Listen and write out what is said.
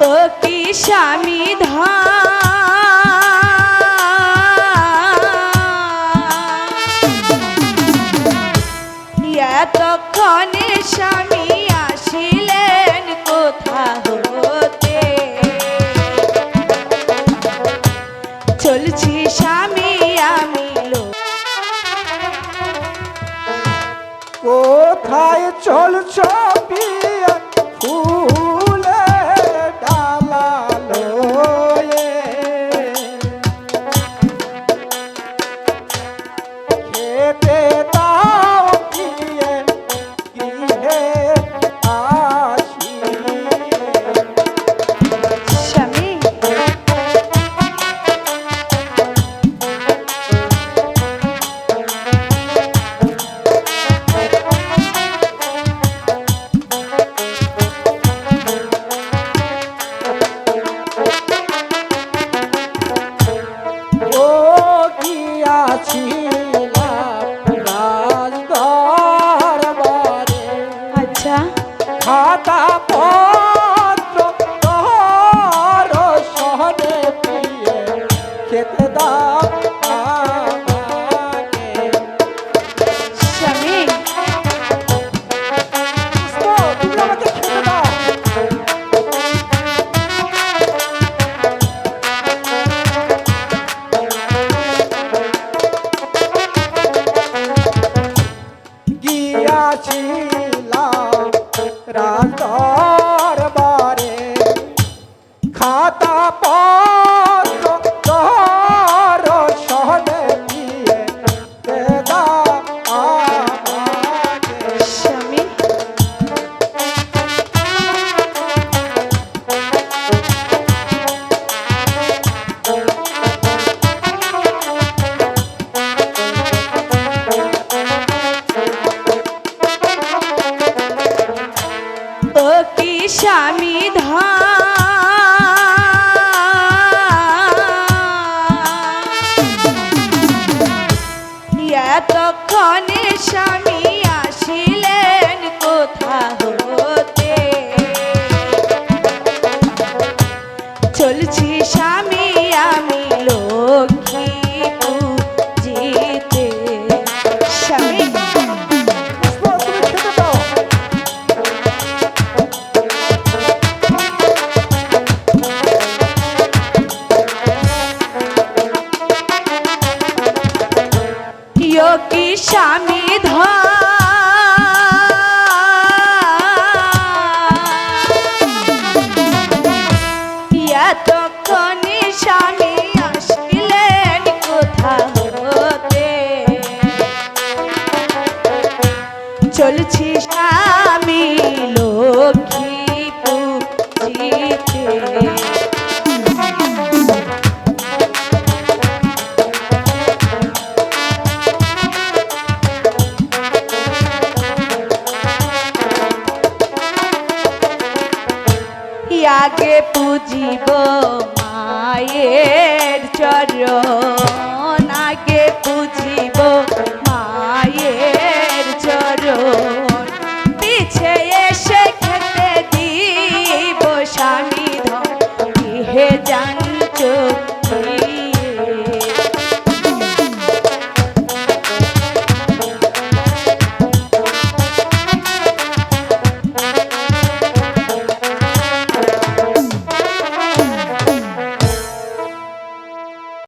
ভক্তি স্বামী ধিয়া এতক্ষণে স্বামী আসিলেন কোথা হতে? চলছি স্বামী আমি কোথায় চলছ ফুল ছিলাম রাজ স্বামী স্বামী আগে পুজিব মায়ের চরণ।